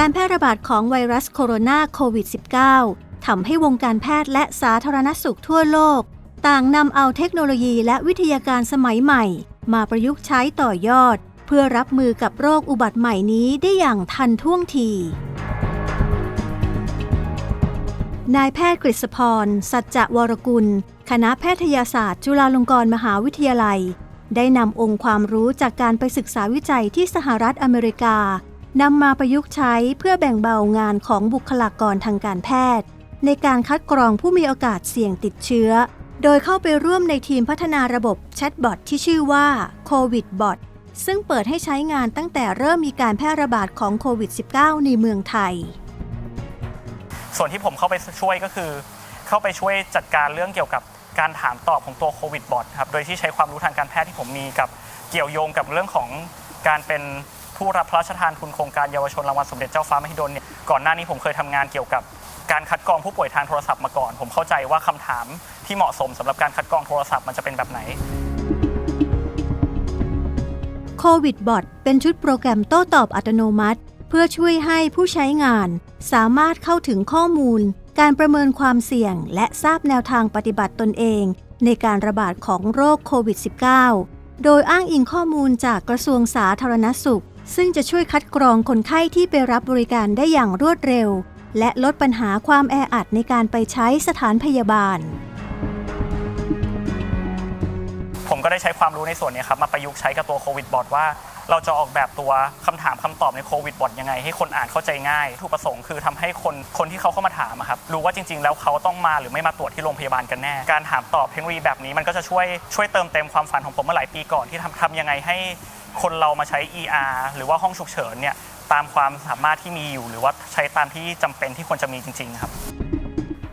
การแพร่ระบาดของไวรัสโคโรนาโควิด -19 ทำให้วงการแพทย์และสาธารณสุขทั่วโลก ต่างนำเอาเทคโนโลยีและวิทยาการสมัยใหม่ มาประยุกต์ใช้ต่อยอด เพื่อรับมือกับโรคอุบัติใหม่นี้ได้อย่างทันท่วงที นายแพทย์กฤษพร สัจจะวรกุล คณะแพทยศาสตร์ จุฬาลงกรณ์มหาวิทยาลัย ได้นำองค์ความรู้จากการไปศึกษาวิจัยที่สหรัฐอเมริกา นำมาประยุกต์ใช้เพื่อแบ่งเบางานของบุคลากรทางการแพทย์ ในการคัดกรองผู้มีโอกาสเสี่ยงติดเชื้อ โดยเข้าไปร่วมในทีมพัฒนาระบบแชทบอทที่ชื่อว่าโควิดบอทซึ่งเปิดให้ใช้งานตั้งแต่เริ่มมีการแพร่ระบาดของโควิด -19 ในเมืองไทย ส่วนที่ผมเข้าไปช่วยก็คือ เข้าไปช่วยจัดการเรื่องเกี่ยวกับการถามตอบของตัวโควิดบอทครับ โดยที่ใช้ความรู้ทางการแพทย์ที่ผมมีกับเกี่ยวโยงกับเรื่องของการเป็น ผู้รับพระราชทานทุนโครงการเยาวชนรางวัลสมเด็จเจ้าฟ้ามหิดลเนี่ยก่อนหน้านี้ผมเคยทำงานเกี่ยวกับการคัดกรองผู้ป่วยทางโทรศัพท์มาก่อน ผมเข้าใจว่าคำถามที่เหมาะสมสำหรับการคัดกรองโทรศัพท์มันจะเป็นแบบไหนโควิดบอทเป็นชุดโปรแกรมโต้ตอบอัตโนมัติ เพื่อช่วยให้ผู้ใช้งาน สามารถเข้าถึงข้อมูล การประเมินความเสี่ยง และทราบแนวทางปฏิบัติตนเอง ในการระบาดของโรคโควิด -19 โดยอ้างอิงข้อมูลจากกระทรวงสาธารณสุข ซึ่งจะช่วยคัดกรองคนไข้ที่ไปรับบริการได้อย่างรวดเร็ว และลดปัญหาความแออัดในการไปใช้สถานพยาบาล ผมก็ได้ใช้ความรู้ในส่วนนี้ครับ มาประยุกต์ใช้กับตัวโควิดบอทว่าเราจะออกแบบตัวคำถามคำตอบในโควิดบอทยังไง ให้คนอ่านเข้าใจง่ายถูกประสงค์คือทำให้คนคนที่เขาเข้ามาถามครับรู้ว่าจริง ๆ แล้วเขาต้องมาหรือไม่มาตรวจที่โรงพยาบาลกันแน่ การถามตอบเทคโนโลยีแบบนี้มันก็จะช่วยช่วยเติมเต็มความฝันของผมเมื่อหลายปีก่อนที่ทำทำยังไงให้ คนเรามาใช้ ER หรือว่าห้องฉุกเฉินเนี่ยตามความสามารถที่มีอยู่ หรือว่าใช้ตามที่จำเป็นที่ควรจะมีจริง ๆ ครับ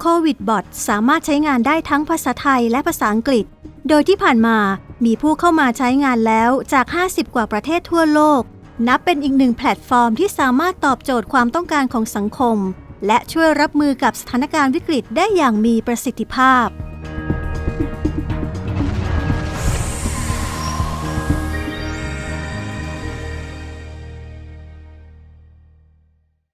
โควิดบอทสามารถใช้งานได้ทั้งภาษาไทยและภาษาอังกฤษ โดยที่ผ่านมามีผู้เข้ามาใช้งานแล้วจาก 50 กว่าประเทศทั่วโลก นับเป็นอีกหนึ่งแพลตฟอร์มที่สามารถตอบโจทย์ความต้องการของสังคม และช่วยรับมือกับสถานการณ์วิกฤตได้อย่างมีประสิทธิภาพ